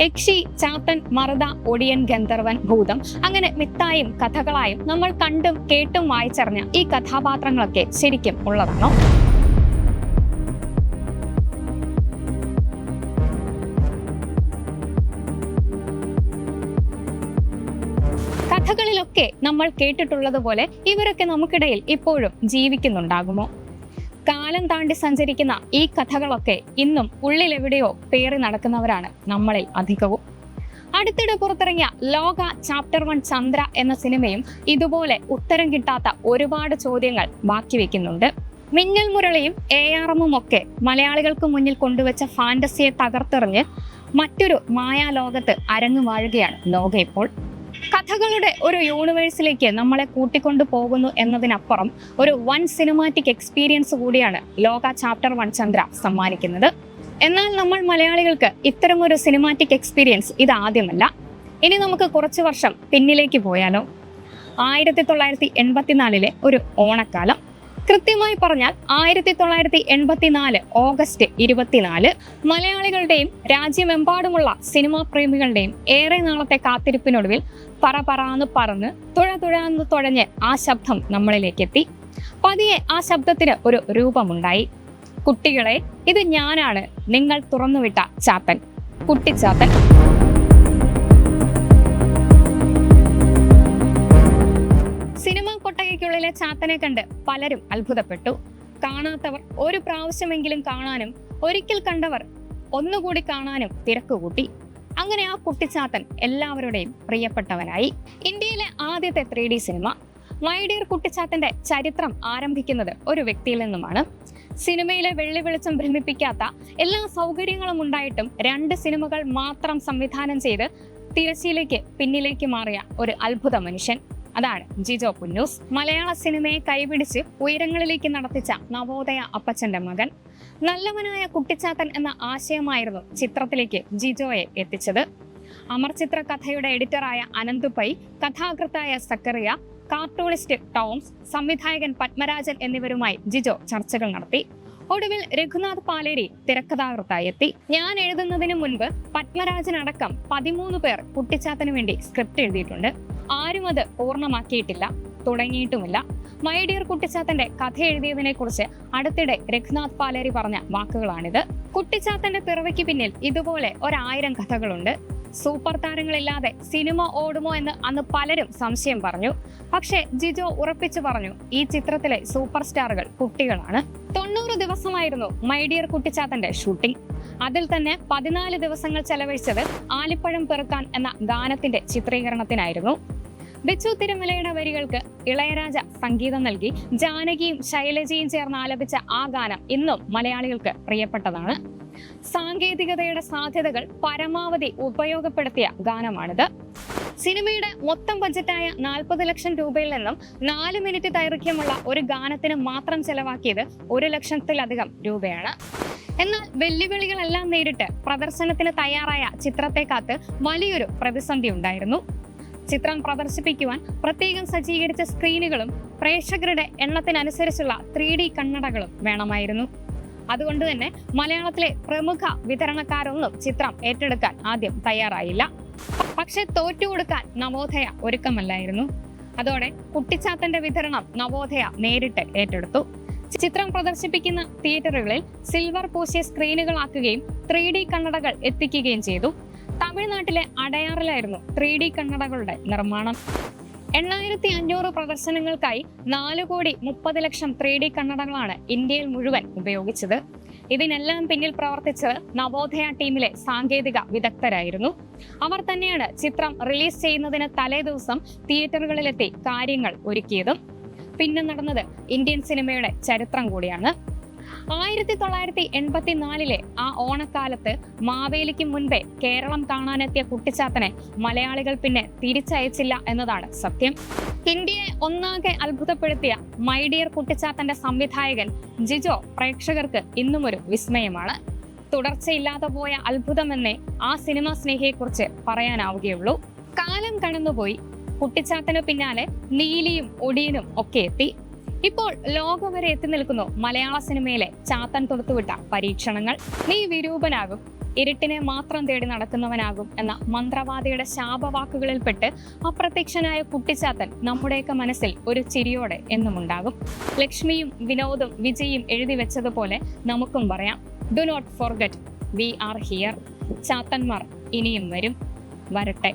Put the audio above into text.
യക്ഷി ചാത്തൻ മറുത ഒടിയൻ ഗന്ധർവൻ ഭൂതം. അങ്ങനെ മിത്തായും കഥകളായും നമ്മൾ കണ്ടും കേട്ടും വായിച്ചറിഞ്ഞ ഈ കഥാപാത്രങ്ങളൊക്കെ ശരിക്കും ഉള്ളതാണോ? കഥകളിലൊക്കെ നമ്മൾ കേട്ടിട്ടുള്ളതുപോലെ ഇവരൊക്കെ നമുക്കിടയിൽ ഇപ്പോഴും ജീവിക്കുന്നുണ്ടാകുമോ? കാലം താണ്ടി സഞ്ചരിക്കുന്ന ഈ കഥകളൊക്കെ ഇന്നും ഉള്ളിലെവിടെയോ പേറി നടക്കുന്നവരാണ് നമ്മളിൽ അധികവും. അടുത്തിടെ പുറത്തിറങ്ങിയ ലോക ചാപ്റ്റർ വൺ ചന്ദ്ര എന്ന സിനിമയും ഇതുപോലെ ഉത്തരം കിട്ടാത്ത ഒരുപാട് ചോദ്യങ്ങൾ ബാക്കി വെക്കുന്നുണ്ട്. മിന്നൽ മുരളിയും എ ആർ എമ്മും ഒക്കെ മലയാളികൾക്ക് മുന്നിൽ കൊണ്ടുവച്ച ഫാന്റസിയെ തകർത്തെറിഞ്ഞ് മറ്റൊരു മായാലോകത്ത് അരങ്ങു വാഴുകയാണ് ലോക ഇപ്പോൾ കഥകളുടെ ഒരു യൂണിവേഴ്സിലേക്ക് നമ്മളെ കൂട്ടിക്കൊണ്ടു പോകുന്നു എന്നതിനപ്പുറം ഒരു വൺ സിനിമാറ്റിക് എക്സ്പീരിയൻസ് കൂടിയാണ് ലോക ചാപ്റ്റർ വൺ ചന്ദ്ര സമ്മാനിക്കുന്നത്. എന്നാൽ നമ്മൾ മലയാളികൾക്ക് ഇത്തരം ഒരു സിനിമാറ്റിക് എക്സ്പീരിയൻസ് ഇത് ആദ്യമല്ല. ഇനി നമുക്ക് കുറച്ച് വർഷം പിന്നിലേക്ക് പോയാലോ? ആയിരത്തി തൊള്ളായിരത്തി എൺപത്തിനാലിലെ ഒരു ഓണക്കാലം. കൃത്യമായി പറഞ്ഞാൽ ആയിരത്തി തൊള്ളായിരത്തി എൺപത്തിനാല് ഓഗസ്റ്റ് ഇരുപത്തിനാല് മലയാളികളുടെയും രാജ്യമെമ്പാടുമുള്ള സിനിമാ പ്രേമികളുടെയും ഏറെ നാളത്തെ കാത്തിരിപ്പിനൊടുവിൽ പറ പറന്ന് പറന്ന് തുഴ തുഴന്ന് തുഴഞ്ഞ് ആ ശബ്ദം നമ്മളിലേക്ക് എത്തി പതിയെ ആ ശബ്ദത്തിന് ഒരു രൂപമുണ്ടായി. കുട്ടികളെ ഇത് ഞാനാണ്. നിങ്ങൾ തുറന്നുവിട്ട ചാത്തൻ. കുട്ടിച്ചാത്തൻ സിനിമ കൊട്ടകയ്ക്കുള്ളിലെ ചാത്തനെ കണ്ട് പലരും അത്ഭുതപ്പെട്ടു. കാണാത്തവർ ഒരു പ്രാവശ്യമെങ്കിലും കാണാനും ഒരിക്കൽ കണ്ടവർ ഒന്നുകൂടി കാണാനും തിരക്ക് കൂട്ടി അങ്ങനെ ആ കുട്ടിച്ചാത്തൻ എല്ലാവരുടെയും പ്രിയപ്പെട്ടവനായി. ഇന്ത്യയിലെ ആദ്യത്തെ three D cinema my dear കുട്ടിച്ചാത്തന്റെ ചരിത്രം ആരംഭിക്കുന്നത് ഒരു വ്യക്തിയിൽ നിന്നുമാണ്. സിനിമയിലെ വെള്ളി വെളിച്ചം ഭ്രമിപ്പിക്കാത്ത എല്ലാ സൗകര്യങ്ങളും ഉണ്ടായിട്ടും രണ്ട് സിനിമകൾ മാത്രം സംവിധാനം ചെയ്ത് തിരശ്ശീലേക്ക് പിന്നിലേക്ക് മാറിയ ഒരു അത്ഭുത മനുഷ്യൻ. അതാണ് ജിജോ പുന്നൂസ്. മലയാള സിനിമയെ കൈപിടിച്ച് ഉയരങ്ങളിലേക്ക് നടത്തിച്ച നവോദയ അപ്പച്ചന്റെ മകൻ. നല്ലവനായ കുട്ടിച്ചാത്തൻ എന്ന ആശയമായിരുന്നു ചിത്രത്തിലേക്ക് ജിജോയെ എത്തിച്ചത്. അമർ ചിത്ര കഥയുടെ എഡിറ്ററായ അനന്ത് പൈ കഥാകൃത്തായ സക്കറിയ കാർട്ടൂണിസ്റ്റ് ടോംസ് സംവിധായകൻ പത്മരാജൻ എന്നിവരുമായി ജിജോ ചർച്ചകൾ നടത്തി. ഒടുവിൽ രഘുനാഥ് പാലേരി തിരക്കഥാകൃത്തായി എത്തി. ഞാൻ എഴുതുന്നതിന് മുൻപ് പത്മരാജൻ അടക്കം പതിമൂന്ന് പേർ കുട്ടിച്ചാത്തന് വേണ്ടി സ്ക്രിപ്റ്റ് എഴുതിയിട്ടുണ്ട്. ആരും അത് പൂർണമാക്കിയിട്ടില്ല തുടങ്ങിയിട്ടുമില്ല. മൈ ഡിയർ കുട്ടിച്ചാത്തന്റെ കഥ എഴുതിയതിനെ കുറിച്ച് അടുത്തിടെ രഘുനാഥ് പാലേരി പറഞ്ഞ വാക്കുകളാണിത്. കുട്ടിച്ചാത്തന്റെ പിറവയ്ക്ക് പിന്നിൽ ഇതുപോലെ ഒരായിരം കഥകളുണ്ട്. സൂപ്പർ താരങ്ങളില്ലാതെ സിനിമ ഓടുമോ എന്ന് അന്ന് പലരും സംശയം പറഞ്ഞു. പക്ഷേ ജിജോ ഉറപ്പിച്ചു പറഞ്ഞു ഈ ചിത്രത്തിലെ സൂപ്പർ സ്റ്റാറുകൾ കുട്ടികളാണ്. തൊണ്ണൂറ് ദിവസമായിരുന്നു മൈ ഡിയർ കുട്ടിച്ചാത്തന്റെ ഷൂട്ടിംഗ്. അതിൽ തന്നെ പതിനാല് ദിവസങ്ങൾ ചെലവഴിച്ചത് ആലിപ്പഴം പെറുക്കാൻ എന്ന ഗാനത്തിന്റെ ചിത്രീകരണത്തിനായിരുന്നു. ബിച്ചു തിരുമലയുടെ വരികൾക്ക് ഇളയരാജ സംഗീതം നൽകി ജാനകിയും ശൈലജയും ചേർന്ന് ആലപിച്ച ആ ഗാനം ഇന്നും മലയാളികൾക്ക് പ്രിയപ്പെട്ടതാണ്. സാങ്കേതികതയുടെ സാധ്യതകൾ പരമാവധി ഉപയോഗപ്പെടുത്തിയ ഗാനമാണിത്. സിനിമയുടെ മൊത്തം ബജറ്റായ നാൽപ്പത് ലക്ഷം രൂപയിൽ നിന്നും നാല് മിനിറ്റ് ദൈർഘ്യമുള്ള ഒരു ഗാനത്തിന് മാത്രം ചെലവാക്കിയത് ഒരു ലക്ഷത്തിലധികം രൂപയാണ്. എന്നാൽ വെല്ലുവിളികളെല്ലാം നേരിട്ട് പ്രദർശനത്തിന് തയ്യാറായ ചിത്രത്തെ കാത്ത് വലിയൊരു പ്രതിസന്ധി ഉണ്ടായിരുന്നു. ചിത്രം പ്രദർശിപ്പിക്കുവാൻ പ്രത്യേകം സജ്ജീകരിച്ച സ്ക്രീനുകളും പ്രേക്ഷകരുടെ എണ്ണത്തിനനുസരിച്ചുള്ള ത്രീ ഡി കണ്ണടകളും വേണമായിരുന്നു. അതുകൊണ്ട് തന്നെ മലയാളത്തിലെ പ്രമുഖ വിതരണക്കാരൊന്നും ചിത്രം ഏറ്റെടുക്കാൻ ആദ്യം തയ്യാറായില്ല. പക്ഷെ തോറ്റുകൊടുക്കാൻ നവോദയ ഒരുക്കമല്ലായിരുന്നു. അതോടെ കുട്ടിച്ചാത്തന്റെ വിതരണം നവോദയ നേരിട്ട് ഏറ്റെടുത്തു. ചിത്രം പ്രദർശിപ്പിക്കുന്ന തിയേറ്ററുകളിൽ സിൽവർ പൂശിയ സ്ക്രീനുകളാക്കുകയും ത്രീ ഡി കണ്ണടകൾ എത്തിക്കുകയും ചെയ്തു. തമിഴ്നാട്ടിലെ അടയാറിലായിരുന്നു ത്രീ ഡി കണ്ണടകളുടെ നിർമ്മാണം. എണ്ണായിരത്തി അഞ്ഞൂറ് പ്രദർശനങ്ങൾക്കായി നാല് കോടി മുപ്പത് ലക്ഷം ത്രീ ഡി കണ്ണടകളാണ് ഇന്ത്യയിൽ മുഴുവൻ ഉപയോഗിച്ചത്. ഇതിനെല്ലാം പിന്നിൽ പ്രവർത്തിച്ചത് നവോദയ ടീമിലെ സാങ്കേതിക വിദഗ്ധരായിരുന്നു. അവർ തന്നെയാണ് ചിത്രം റിലീസ് ചെയ്യുന്നതിന് തലേ ദിവസം തിയേറ്ററുകളിലെത്തി കാര്യങ്ങൾ ഒരുക്കിയതും. പിന്നെ നടന്നത് ഇന്ത്യൻ സിനിമയുടെ ചരിത്രം കൂടിയാണ്. ആയിരത്തി തൊള്ളായിരത്തി എൺപത്തി നാലിലെ ആ ഓണക്കാലത്ത് മാവേലിക്ക് മുൻപേ കേരളം കാണാനെത്തിയ കുട്ടിച്ചാത്തനെ മലയാളികൾ പിന്നെ തിരിച്ചയച്ചില്ല എന്നതാണ് സത്യം. ഇന്ത്യയെ ഒന്നാകെ അത്ഭുതപ്പെടുത്തിയ മൈ ഡിയർ കുട്ടിച്ചാത്തന്റെ സംവിധായകൻ ജിജോ പ്രേക്ഷകർക്ക് ഇന്നും ഒരു വിസ്മയമാണ്. തുടർച്ചയില്ലാതെ പോയ അത്ഭുതമെന്നേ ആ സിനിമാ സ്നേഹിയെക്കുറിച്ച് പറയാനാവുകയുള്ളൂ. കാലം കടന്നുപോയി. കുട്ടിച്ചാത്തന് പിന്നാലെ നീലിയും ഒടിയനും ഒക്കെ എത്തി. ഇപ്പോൾ ലോകം വരെ എത്തി നിൽക്കുന്നു മലയാള സിനിമയിലെ ചാത്തൻ തൊടുത്തുവിട്ട പരീക്ഷണങ്ങൾ. നീ വിരൂപനാകും. ഇരുട്ടിനെ മാത്രം തേടി നടക്കുന്നവനാകും എന്ന മന്ത്രവാദിയുടെ ശാപവാക്കുകളിൽപ്പെട്ട് അപ്രത്യക്ഷനായ കുട്ടിച്ചാത്തൻ നമ്മുടെയൊക്കെ മനസ്സിൽ ഒരു ചിരിയോടെ എന്നും ഉണ്ടാകും ലക്ഷ്മിയും വിനോദും വിജയും എഴുതി വെച്ചതുപോലെ നമുക്കും പറയാം. Do not forget we are here ചാത്തന്മാർ ഇനിയും വരും. വരട്ടെ.